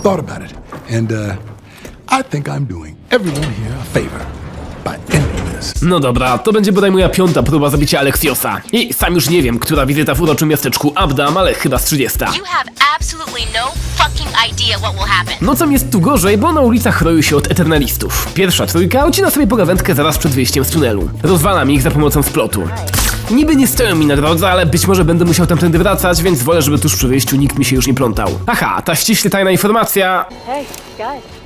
thought about it, and uh, I think I'm doing everyone here a favor by ending this. No dobra, to będzie bodaj moja piąta próba zabicia Aleksiosa. I sam już nie wiem, która wizyta w uroczym miasteczku Abdam, ale chyba z 30. You have absolutely no fucking idea what will happen. Nocą jest tu gorzej, bo na ulicach roju się od Eternalistów. Pierwsza trójka ucina sobie pogawędkę zaraz przed wyjściem z tunelu. Rozwalam ich za pomocą splotu. Niby nie stoją mi na drodze, ale być może będę musiał tamtędy wracać, więc wolę, żeby tuż przy wyjściu nikt mi się już nie plątał. Aha, ta ściśle tajna informacja... Hey, guys.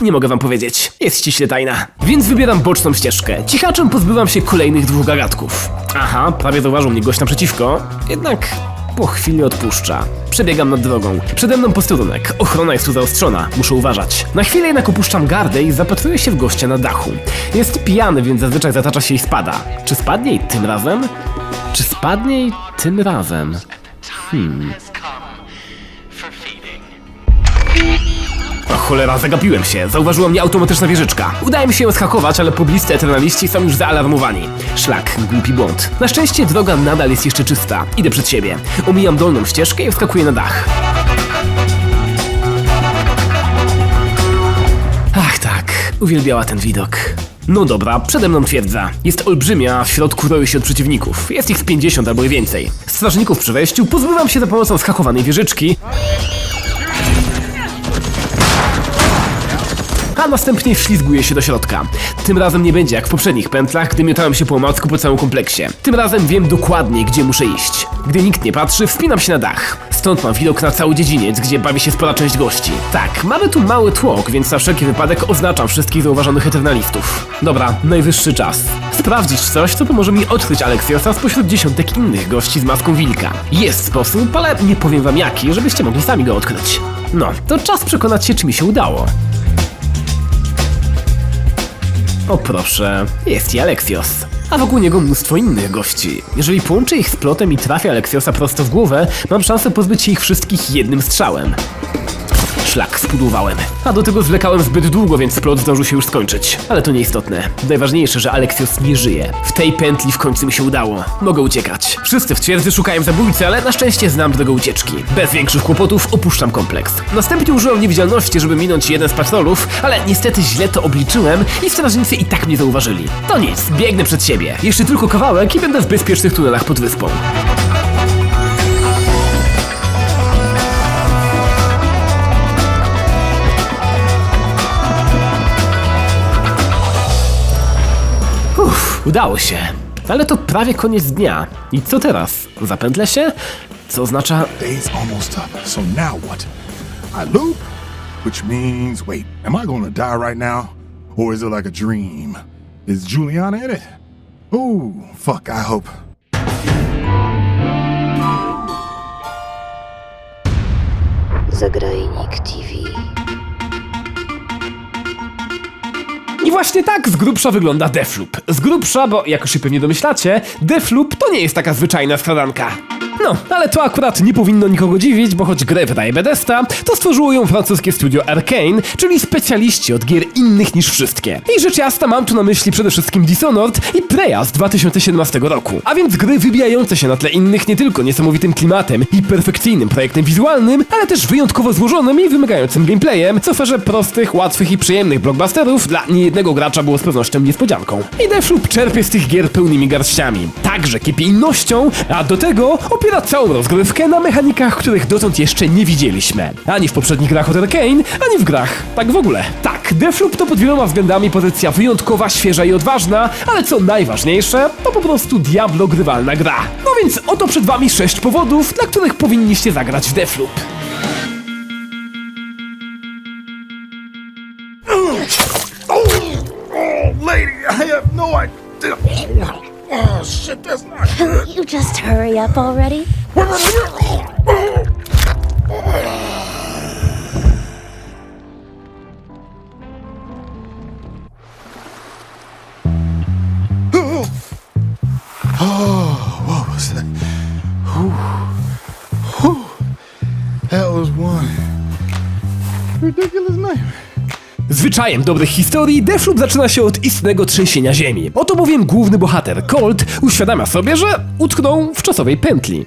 Nie mogę wam powiedzieć. Jest ściśle tajna. Więc wybieram boczną ścieżkę. Cichaczem pozbywam się kolejnych dwóch gagatków. Aha, prawie zauważył mnie gość naprzeciwko. Jednak po chwili odpuszcza. Przebiegam nad drogą. Przede mną posterunek. Ochrona jest tu zaostrzona. Muszę uważać. Na chwilę jednak opuszczam gardę i zapatruję się w gościa na dachu. Jest pijany, więc zazwyczaj zatacza się i spada. Czy spadnie i tym razem? Czy spadnie i tym razem? O cholera, zagapiłem się. Zauważyła mnie automatyczna wieżyczka. Udaje mi się ją schakować, ale pobliscy eternaliści są już zaalarmowani. Szlak, głupi błąd. Na szczęście droga nadal jest jeszcze czysta. Idę przed siebie. Omijam dolną ścieżkę i wskakuję na dach. Ach tak, uwielbiała ten widok. No dobra, przede mną twierdza. Jest olbrzymia, a w środku roi się od przeciwników. Jest ich z 50 albo i więcej. Strażników przy wejściu pozbywam się za pomocą schakowanej wieżyczki, a następnie wślizguje się do środka. Tym razem nie będzie jak w poprzednich pętlach, gdy miotałem się po omacku po całym kompleksie. Tym razem wiem dokładnie, gdzie muszę iść. Gdy nikt nie patrzy, wspinam się na dach. Stąd mam widok na cały dziedziniec, gdzie bawi się spora część gości. Tak, mamy tu mały tłok, więc na wszelki wypadek oznaczam wszystkich zauważonych eternalistów. Dobra, najwyższy czas. Sprawdzić coś, co pomoże mi odkryć Aleksiosa spośród dziesiątek innych gości z maską wilka. Jest sposób, ale nie powiem wam jaki, żebyście mogli sami go odkryć. No, to czas przekonać się, czy mi się udało. O proszę, jest i Aleksios. A wokół niego mnóstwo innych gości. Jeżeli połączę ich z plotem i trafię Aleksiosa prosto w głowę, mam szansę pozbyć się ich wszystkich jednym strzałem. Szlak spudłowałem. A do tego zwlekałem zbyt długo, więc plot zdążył się już skończyć. Ale to nieistotne. Najważniejsze, że Aleksios nie żyje. W tej pętli w końcu mi się udało. Mogę uciekać. Wszyscy w twierdzy szukają zabójcy, ale na szczęście znam drogę ucieczki. Bez większych kłopotów opuszczam kompleks. Następnie użyłem niewidzialności, żeby minąć jeden z patrolów, ale niestety źle to obliczyłem i strażnicy i tak mnie zauważyli. To nic, biegnę przed siebie. Jeszcze tylko kawałek i będę w bezpiecznych tunelach pod wyspą. Udało się. Ale to prawie koniec dnia. I co teraz? Zapętlę się? Co oznacza... Day's almost up, so now what? I loop, which means, wait, am I gonna die right now? Or is it like a dream? Is Juliana in it? Ooh, fuck, I hope. Zagrajnik TV. Właśnie tak z grubsza wygląda Defloop. Z grubsza, bo jak już się pewnie domyślacie, Defloop to nie jest taka zwyczajna skradanka. No, ale to akurat nie powinno nikogo dziwić, bo choć grę wydaje Bethesda, to stworzyło ją francuskie studio Arkane, czyli specjaliści od gier innych niż wszystkie. I rzecz jasna mam tu na myśli przede wszystkim Dishonored i Preya z 2017 roku. A więc gry wybijające się na tle innych nie tylko niesamowitym klimatem i perfekcyjnym projektem wizualnym, ale też wyjątkowo złożonym i wymagającym gameplayem, co w aferze prostych, łatwych i przyjemnych blockbusterów dla niejednego gracza było z pewnością niespodzianką. I Defloop czerpie z tych gier pełnymi garściami. Także kiepie innością, a do tego opiera całą rozgrywkę na mechanikach, których dotąd jeszcze nie widzieliśmy. Ani w poprzednich grach od Arkane, ani w grach tak w ogóle. Tak, Defloop to pod wieloma względami pozycja wyjątkowa, świeża i odważna, ale co najważniejsze, to po prostu Diablo grywalna gra. No więc oto przed wami sześć powodów, dla których powinniście zagrać w Defloop. Oh, lady, I have no idea. Oh, shit, that's not good. You just hurry up already. zwyczajem dobrych historii, Deathloop zaczyna się od istnego trzęsienia ziemi. Oto bowiem główny bohater, Colt, uświadamia sobie, że utknął w czasowej pętli.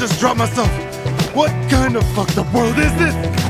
Just drop myself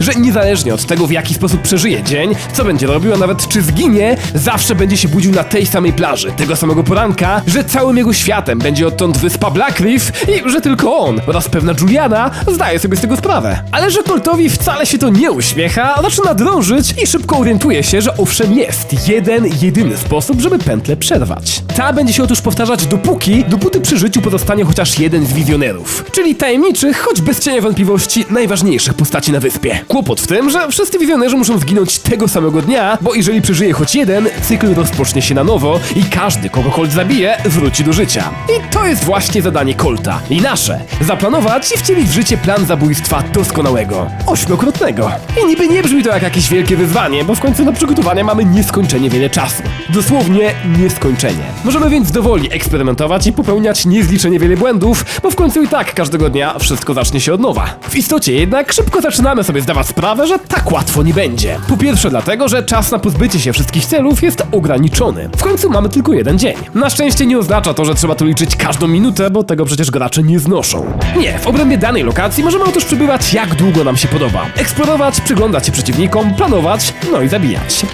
że niezależnie od tego, w jaki sposób przeżyje dzień, co będzie robił, a nawet czy zginie, zawsze będzie się budził na tej samej plaży, tego samego poranka, że całym jego światem będzie odtąd wyspa Black Reef i że tylko on oraz pewna Juliana zdaje sobie z tego sprawę. Ale że Coltowi wcale się to nie uśmiecha, zaczyna drążyć i szybko orientuje się, że owszem jest jeden, jedyny sposób, żeby pętlę przerwać. Ta będzie się otóż powtarzać dopóki, dopóty przy życiu pozostanie chociaż jeden z wizjonerów, czyli tajemniczych, choć bez cienia wątpliwości, najważniejszych postaci na wyspie. Kłopot w tym, że wszyscy wizjonerzy muszą zginąć tego samego dnia, bo jeżeli przeżyje choć jeden, cykl rozpocznie się na nowo i każdy, kogo Colt zabije, wróci do życia. I to jest właśnie zadanie Colta. I nasze. Zaplanować i wcielić w życie plan zabójstwa doskonałego. Ośmiokrotnego. I niby nie brzmi to jak jakieś wielkie wyzwanie, bo w końcu na przygotowania mamy nieskończenie wiele czasu. Dosłownie nieskończenie. Możemy więc dowoli eksperymentować i popełniać niezliczenie wiele błędów, bo w końcu i tak każdego dnia wszystko zacznie się od nowa. W istocie jednak szybko zaczynamy sobie zdawać sprawę, że tak łatwo nie będzie. Po pierwsze dlatego, że czas na pozbycie się wszystkich celów jest ograniczony. W końcu mamy tylko jeden dzień. Na szczęście nie oznacza to, że trzeba tu liczyć każdą minutę, bo tego przecież gracze nie znoszą. Nie, w obrębie danej lokacji możemy otóż przebywać jak długo nam się podoba. Eksplorować, przyglądać się przeciwnikom, planować, no i zabijać.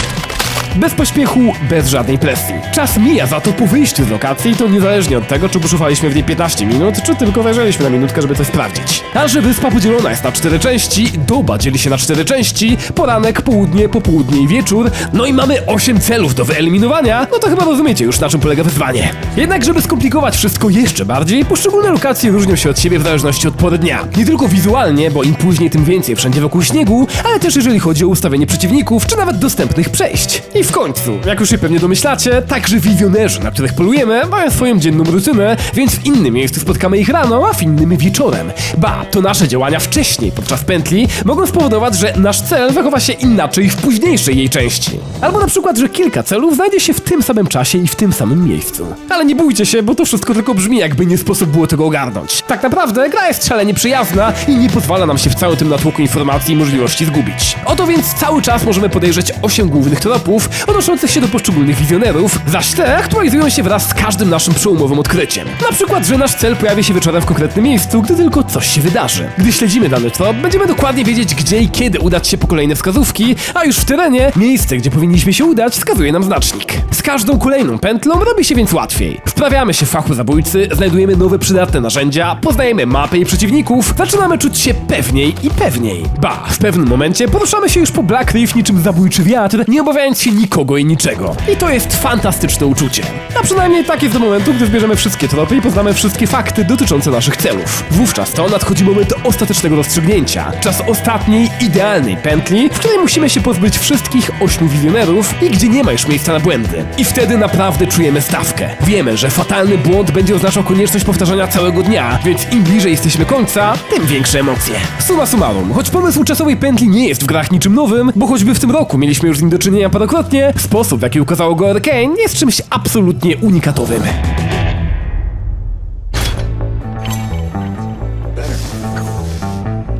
Bez pośpiechu, bez żadnej presji. Czas mija za to po wyjściu z lokacji, to niezależnie od tego, czy poszufaliśmy w niej 15 minut, czy tylko zajrzeliśmy na minutkę, żeby coś sprawdzić. A że wyspa podzielona jest na cztery części, doba dzieli się na cztery części, poranek, południe, popołudnie i wieczór, no i mamy 8 celów do wyeliminowania, no to chyba rozumiecie już na czym polega wyzwanie. Jednak, żeby skomplikować wszystko jeszcze bardziej, poszczególne lokacje różnią się od siebie w zależności od pory dnia. Nie tylko wizualnie, bo im później, tym więcej wszędzie wokół śniegu, ale też jeżeli chodzi o ustawienie przeciwników, czy nawet dostępnych przejść. I w końcu, jak już się pewnie domyślacie, także wizjonerzy, na których polujemy, mają swoją dzienną rutynę, więc w innym miejscu spotkamy ich rano, a w innym wieczorem. Ba, to nasze działania wcześniej, podczas pętli, mogą spowodować, że nasz cel zachowa się inaczej w późniejszej jej części. Albo na przykład, że kilka celów znajdzie się w tym samym czasie i w tym samym miejscu. Ale nie bójcie się, bo to wszystko tylko brzmi, jakby nie sposób było tego ogarnąć. Tak naprawdę, gra jest szalenie przyjazna i nie pozwala nam się w całym tym natłoku informacji i możliwości zgubić. Oto więc cały czas możemy podejrzeć 8 głównych tropów odnoszących się do poszczególnych wizjonerów, zaś te aktualizują się wraz z każdym naszym przełomowym odkryciem. Na przykład, że nasz cel pojawi się wieczorem w konkretnym miejscu, gdy tylko coś się wydarzy. Gdy śledzimy dany trop, będziemy dokładnie wiedzieć, gdzie i kiedy udać się po kolejne wskazówki, a już w terenie miejsce, gdzie powinniśmy się udać, wskazuje nam znacznik. Z każdą kolejną pętlą robi się więc łatwiej. Wprawiamy się w fachu zabójcy, znajdujemy nowe przydatne narzędzia, poznajemy mapę i przeciwników, zaczynamy czuć się pewniej i pewniej. Ba, w pewnym momencie poruszamy się już po Black Reef niczym zabójczy wiatr, nie obawiając się nikogo i niczego. I to jest fantastyczne uczucie. A przynajmniej tak jest do momentu, gdy zbierzemy wszystkie tropy i poznamy wszystkie fakty dotyczące naszych celów. Wówczas to nadchodzi moment ostatecznego rozstrzygnięcia. Czas ostatniej, idealnej pętli, w której musimy się pozbyć wszystkich ośmiu wizjonerów i gdzie nie ma już miejsca na błędy. I wtedy naprawdę czujemy stawkę. Wiemy, że fatalny błąd będzie oznaczał konieczność powtarzania całego dnia, więc im bliżej jesteśmy końca, tym większe emocje. Suma summarum, choć pomysł czasowej pętli nie jest w grach niczym nowym, bo choćby w tym roku mieliśmy już z nim do czynienia parokrotnie, sposób w jaki ukazało go Arkane jest czymś absolutnie unikatowym.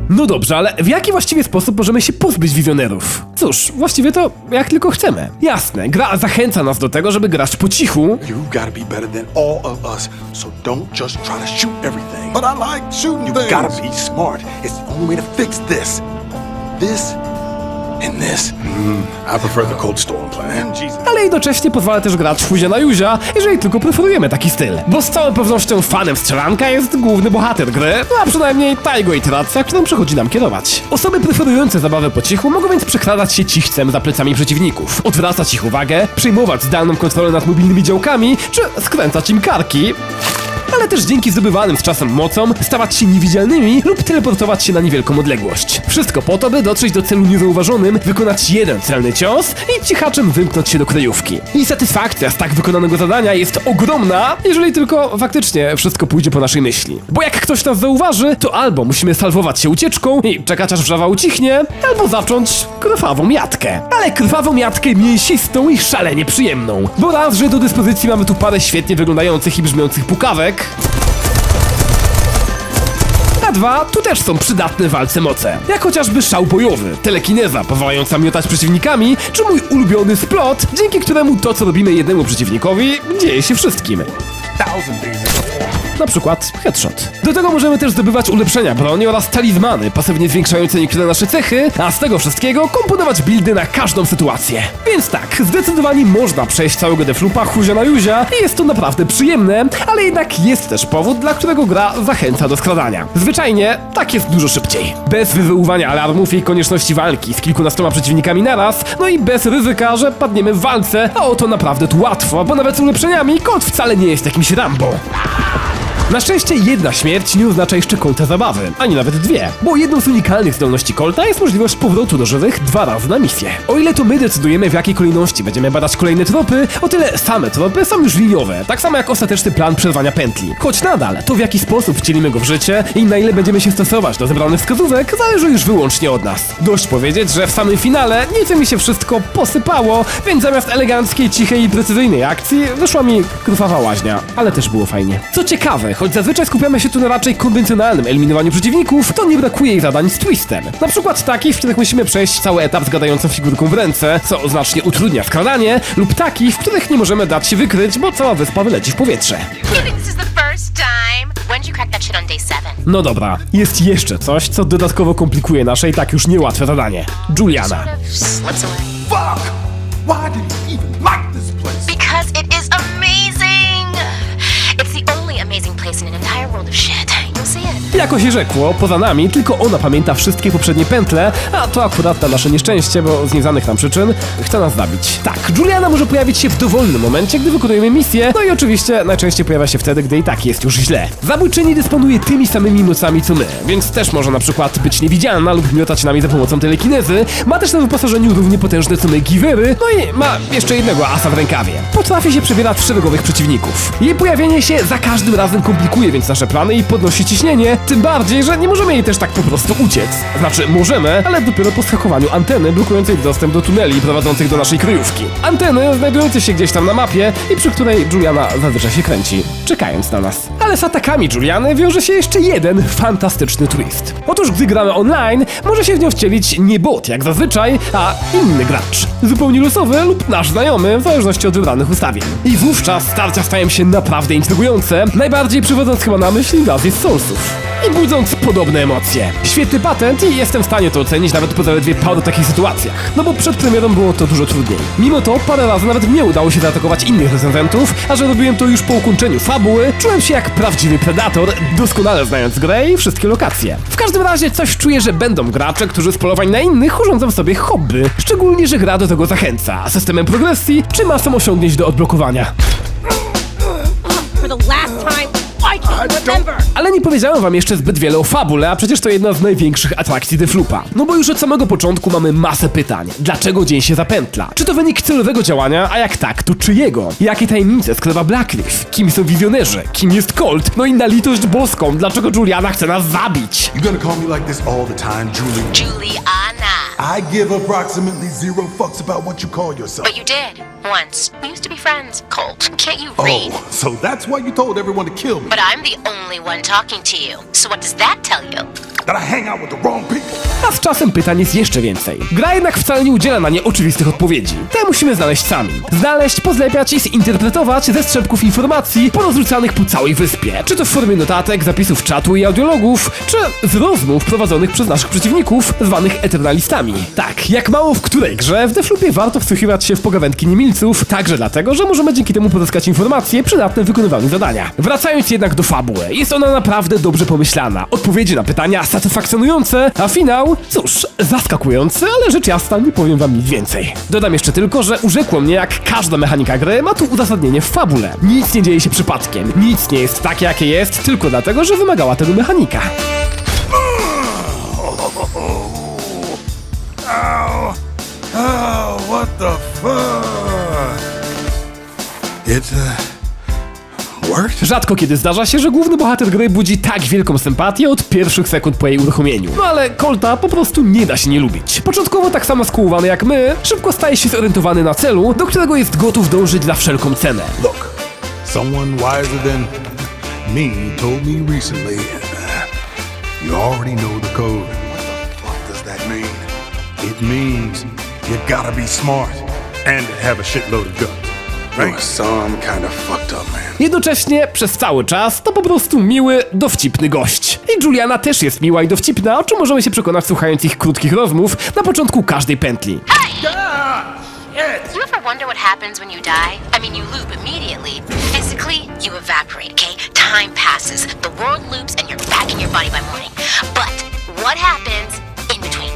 No dobrze, ale w jaki właściwie sposób możemy się pozbyć wizjonerów? Cóż, właściwie to jak tylko chcemy. Jasne, gra zachęca nas do tego, żeby grać po cichu, You've got to be better than all of us, so don't just try to shoot everything. But I like shooting You've got to be smart. It's the only way to fix this. This and this. I prefer the Cold Storm plan. Ale jednocześnie pozwala też grać fuzia na Juzia, jeżeli tylko preferujemy taki styl. Bo z całą pewnością fanem strzelanka jest główny bohater gry, no a przynajmniej ta jego iteracja, którą przychodzi nam kierować. Osoby preferujące zabawę po cichu mogą więc przekradać się cichcem za plecami przeciwników, odwracać ich uwagę, przejmować zdalną kontrolę nad mobilnymi działkami, czy skręcać im karki, ale też dzięki zdobywanym z czasem mocom stawać się niewidzialnymi lub teleportować się na niewielką odległość. Wszystko po to, by dotrzeć do celu niezauważonym, wykonać jeden celny cios i cichaczem wymknąć się do kryjówki. I satysfakcja z tak wykonanego zadania jest ogromna, jeżeli tylko faktycznie wszystko pójdzie po naszej myśli. Bo jak ktoś nas zauważy, to albo musimy salwować się ucieczką i czekać aż wrzawa ucichnie, albo zacząć krwawą jatkę. Ale krwawą jatkę mięsistą i szalenie przyjemną. Bo raz, że do dyspozycji mamy tu parę świetnie wyglądających i brzmiących pukawek, a dwa, tu też są przydatne walce moce. Jak chociażby szał bojowy, telekineza pozwalająca miotać przeciwnikami, czy mój ulubiony splot, dzięki któremu to co robimy jednemu przeciwnikowi, dzieje się wszystkim. Na przykład headshot. Do tego możemy też zdobywać ulepszenia broni oraz talizmany, pasywnie zwiększające niektóre nasze cechy, a z tego wszystkiego komponować buildy na każdą sytuację. Więc tak, zdecydowanie można przejść całego Deflupa huzia na juzia i jest to naprawdę przyjemne, ale jednak jest też powód, dla którego gra zachęca do skradania. Zwyczajnie tak jest dużo szybciej. Bez wywoływania alarmów i konieczności walki z kilkunastoma przeciwnikami naraz, no i bez ryzyka, że padniemy w walce, a oto naprawdę tu łatwo, bo nawet z ulepszeniami kot wcale nie jest jakimś Rambo. Na szczęście jedna śmierć nie oznacza jeszcze Colta zabawy, ani nawet dwie, bo jedną z unikalnych zdolności Colta jest możliwość powrotu do żywych dwa razy na misję. O ile to my decydujemy w jakiej kolejności będziemy badać kolejne tropy, o tyle same tropy są już liniowe, tak samo jak ostateczny plan przerwania pętli. Choć nadal, to w jaki sposób wcielimy go w życie i na ile będziemy się stosować do zebranych wskazówek, zależy już wyłącznie od nas. Dość powiedzieć, że w samym finale nieco mi się wszystko posypało, więc zamiast eleganckiej, cichej i precyzyjnej akcji wyszła mi krwawa łaźnia, ale też było fajnie. Co ciekawe, choć zazwyczaj skupiamy się tu na raczej konwencjonalnym eliminowaniu przeciwników, to nie brakuje jej zadań z twistem. Na przykład takich, w których musimy przejść cały etap z gadającą figurką w ręce, co znacznie utrudnia skradanie, lub takich, w których nie możemy dać się wykryć, bo cała wyspa wyleci w powietrze. No dobra, jest jeszcze coś, co dodatkowo komplikuje nasze i tak już niełatwe zadanie. Juliana. Fuck! Why did Jako się rzekło, poza nami tylko ona pamięta wszystkie poprzednie pętle, a to akurat na nasze nieszczęście, bo z nieznanych nam przyczyn chce nas zabić. Tak, Juliana może pojawić się w dowolnym momencie, gdy wykonujemy misję, no i oczywiście najczęściej pojawia się wtedy, gdy i tak jest już źle. Zabójczyni dysponuje tymi samymi mocami co my, więc też może na przykład być niewidzialna lub miotać nami za pomocą telekinezy, ma też na wyposażeniu równie potężne co my givery, no i ma jeszcze jednego asa w rękawie. Potrafi się przebierać w szeregowych przeciwników. Jej pojawienie się za każdym razem komplikuje więc nasze plany i podnosi ciśnienie, tym bardziej, że nie możemy jej też tak po prostu uciec. Znaczy, możemy, ale dopiero po schakowaniu anteny blokującej dostęp do tuneli prowadzących do naszej kryjówki. Anteny znajdujące się gdzieś tam na mapie i przy której Juliana zazwyczaj się kręci, czekając na nas. Ale z atakami Juliany wiąże się jeszcze jeden fantastyczny twist. Otóż gdy gramy online, może się w nią wcielić nie bot jak zazwyczaj, a inny gracz. Zupełnie losowy lub nasz znajomy, w zależności od wybranych ustawień. I wówczas starcia stają się naprawdę intrygujące, najbardziej przywodząc chyba na myśl inwazję z Soulsów. I budząc podobne emocje. Świetny patent i jestem w stanie to ocenić nawet po zaledwie paru takich sytuacjach. No bo przed premierą było to dużo trudniej. Mimo to parę razy nawet mnie udało się zaatakować innych recenzentów, a że robiłem to już po ukończeniu fabuły, czułem się jak prawdziwy predator, doskonale znając grę i wszystkie lokacje. W każdym razie coś czuję, że będą gracze, którzy z polowań na innych urządzą sobie hobby. Szczególnie, że gra do tego zachęca, systemem progresji czy masą osiągnięć do odblokowania. Ale nie powiedziałem wam jeszcze zbyt wiele o fabule, a przecież to jedna z największych atrakcji Deflupa. No bo już od samego początku mamy masę pytań. Dlaczego dzień się zapętla? Czy to wynik celowego działania, a jak tak, to czyjego? Jakie tajemnice skrywa Blackleaf? Kim są wizjonerzy? Kim jest Colt? No i na litość boską, dlaczego Juliana chce nas zabić? You gonna call me like this all the time, Julie? Juliana. I give approximately zero fucks about what you call yourself. But you did. Once. We used to be friends. Colt, can't you read? Oh, so that's why you told everyone to kill me? But I'm the only one talking to you. So what does that tell you? A z czasem pytań jest jeszcze więcej. Gra jednak wcale nie udziela na nie oczywistych odpowiedzi. Te musimy znaleźć sami. Znaleźć, pozlepiać i zinterpretować ze strzępków informacji porozrzucanych po całej wyspie. Czy to w formie notatek, zapisów czatu i audiologów, czy z rozmów prowadzonych przez naszych przeciwników, zwanych eternalistami. Tak, jak mało w której grze, w Deflupie warto wsłuchiwać się w pogawędki niemilców, także dlatego, że możemy dzięki temu pozyskać informacje przydatne w wykonywaniu zadania. Wracając jednak do fabuły, jest ona naprawdę dobrze pomyślana. Odpowiedzi na pytania satysfakcjonujące, a finał, cóż, zaskakujący, ale rzecz jasna nie powiem wam nic więcej. Dodam jeszcze tylko, że urzekło mnie, jak każda mechanika gry ma tu uzasadnienie w fabule. Nic nie dzieje się przypadkiem, nic nie jest takie, jakie jest, tylko dlatego, że wymagała tego mechanika. Oh, what Rzadko kiedy zdarza się, że główny bohater gry budzi tak wielką sympatię od pierwszych sekund po jej uruchomieniu. No ale Colta po prostu nie da się nie lubić. Początkowo tak samo skołowany jak my, szybko staje się zorientowany na celu, do którego jest gotów dążyć za wszelką cenę. Look, someone wiser than me told me recently you already know the code. What does that mean? It means you gotta be smart and have a shitload of guts. Jednocześnie przez cały czas to po prostu miły, dowcipny gość. I Juliana też jest miła i dowcipna, o czym możemy się przekonać słuchając ich krótkich rozmów na początku każdej pętli. You ever wonder what happens when you die? I mean, you loop immediately. Physically, you evaporate, okay? Time passes, the world loops, and you're back in your body by morning. But what happens in between?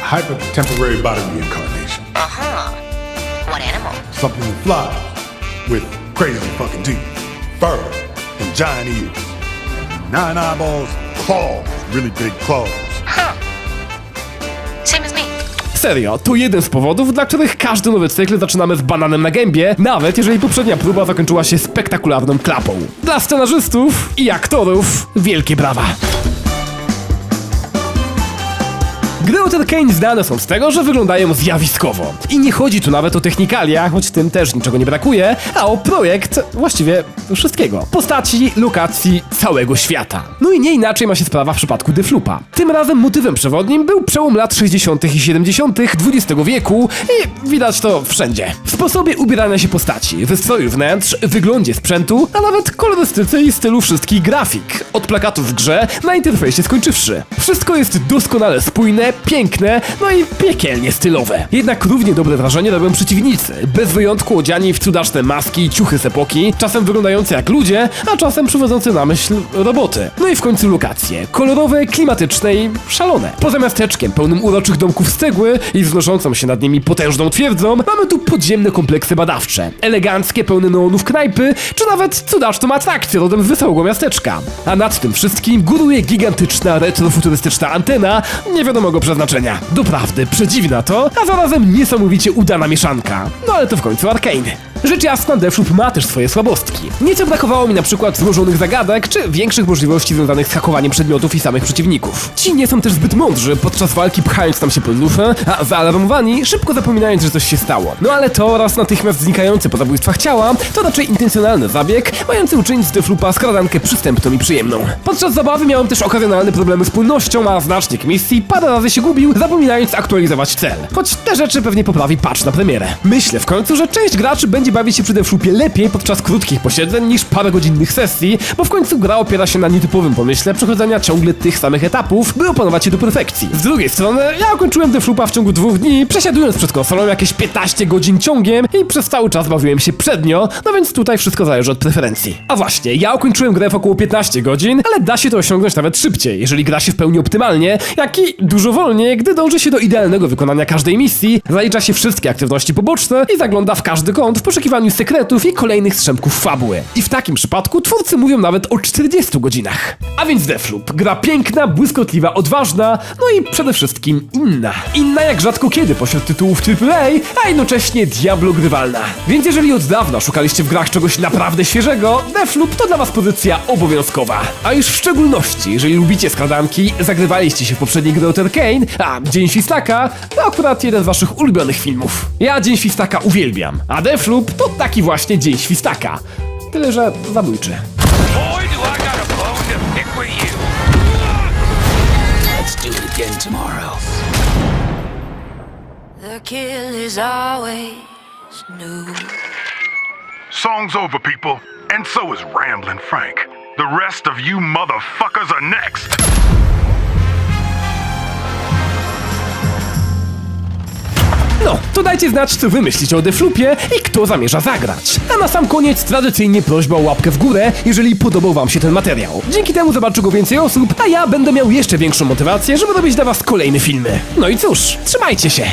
Hyper temporary body reincarnation. Uh huh. What animal? Something that flies with crazy fucking teeth, fur, and giant ears. Nine eyeballs, claws, really big claws. Same as me. Serio, to jeden z powodów, dla których każdy nowy cykl zaczynamy z bananem na gębie, nawet jeżeli poprzednia próba zakończyła się spektakularną klapą. Dla scenarzystów i aktorów wielkie brawa. Gry o Kane znane są z tego, że wyglądają zjawiskowo. I nie chodzi tu nawet o technikalia, choć tym też niczego nie brakuje, a o projekt właściwie wszystkiego. Postaci, lokacji, całego świata. No i nie inaczej ma się sprawa w przypadku Deflupa. Tym razem motywem przewodnim był przełom lat 60. i 70. XX wieku i widać to wszędzie. W sposobie ubierania się postaci, wystroju wnętrz, wyglądzie sprzętu, a nawet kolorystyce i stylu wszystkich grafik. Od plakatów w grze na interfejsie skończywszy. Wszystko jest doskonale spójne, piękne, no i piekielnie stylowe. Jednak równie dobre wrażenie robią przeciwnicy, bez wyjątku odziani w cudaczne maski i ciuchy z epoki, czasem wyglądające jak ludzie, a czasem przywodzące na myśl roboty. No i w końcu lokacje, kolorowe, klimatyczne i szalone. Poza miasteczkiem pełnym uroczych domków z cegły i wznoszącą się nad nimi potężną twierdzą, mamy tu podziemne kompleksy badawcze, eleganckie, pełne neonów knajpy, czy nawet cudaczną atrakcję rodem z wesołego miasteczka. A nad tym wszystkim góruje gigantyczna, retrofuturystyczna antena niewiadomego przeznaczenia. Doprawdy przedziwna to, a zarazem niesamowicie udana mieszanka. No ale to w końcu Arkane. Rzecz jasna, Deathloop ma też swoje słabostki. Nieco brakowało mi na przykład złożonych zagadek, czy większych możliwości związanych z hakowaniem przedmiotów i samych przeciwników. Ci nie są też zbyt mądrzy, podczas walki pchając tam się pod lufę, a zaalarmowani szybko zapominając, że coś się stało. No ale to oraz natychmiast znikające po zabójstwach ciała, to raczej intencjonalny zabieg, mający uczynić z Deathloopa skradankę przystępną i przyjemną. Podczas zabawy miałem też okazjonalne problemy z płynnością, a znacznik misji parę razy się gubił, zapominając aktualizować cel. Choć te rzeczy pewnie poprawi patch na premierę. Myślę w końcu, że część graczy będzie bawić się przy Deathloopie lepiej podczas krótkich posiedzeń niż parogodzinnych sesji, bo w końcu gra opiera się na nietypowym pomyśle przechodzenia ciągle tych samych etapów, by opanować je do perfekcji. Z drugiej strony, ja ukończyłem Deathloopa w ciągu dwóch dni, przesiadując przed konsolą jakieś 15 godzin ciągiem i przez cały czas bawiłem się przednio, no więc tutaj wszystko zależy od preferencji. A właśnie, ja ukończyłem grę w około 15 godzin, ale da się to osiągnąć nawet szybciej, jeżeli gra się w pełni optymalnie, jak i dużo wolniej, gdy dąży się do idealnego wykonania każdej misji, zalicza się wszystkie aktywności poboczne i zagląda w każdy kąt w poszukiwaniu sekretów i kolejnych strzępków fabuły. I w takim przypadku twórcy mówią nawet o 40 godzinach. A więc Deathloop, gra piękna, błyskotliwa, odważna, no i przede wszystkim inna. Inna jak rzadko kiedy pośród tytułów AAA, a jednocześnie diablo grywalna. Więc jeżeli od dawna szukaliście w grach czegoś naprawdę świeżego, Deathloop to dla was pozycja obowiązkowa. A już w szczególności, jeżeli lubicie skradanki, zagrywaliście się w poprzedniej gry od Arkane, a Dzień Świstaka to akurat jeden z waszych ulubionych filmów. Ja Dzień Świstaka uwielbiam, a Deathloop to taki właśnie Dzień Świstaka. Tyle, że zabójczy. Let's do it again tomorrow. The kill is always new. Song's over, people. And so is Ramblin' Frank. The rest of you motherfuckers are next. No, to dajcie znać, co wy o Deflupie i kto zamierza zagrać. A na sam koniec tradycyjnie prośba o łapkę w górę, jeżeli podobał wam się ten materiał. Dzięki temu zobaczy go więcej osób, a ja będę miał jeszcze większą motywację, żeby robić dla was kolejne filmy. No i cóż, trzymajcie się!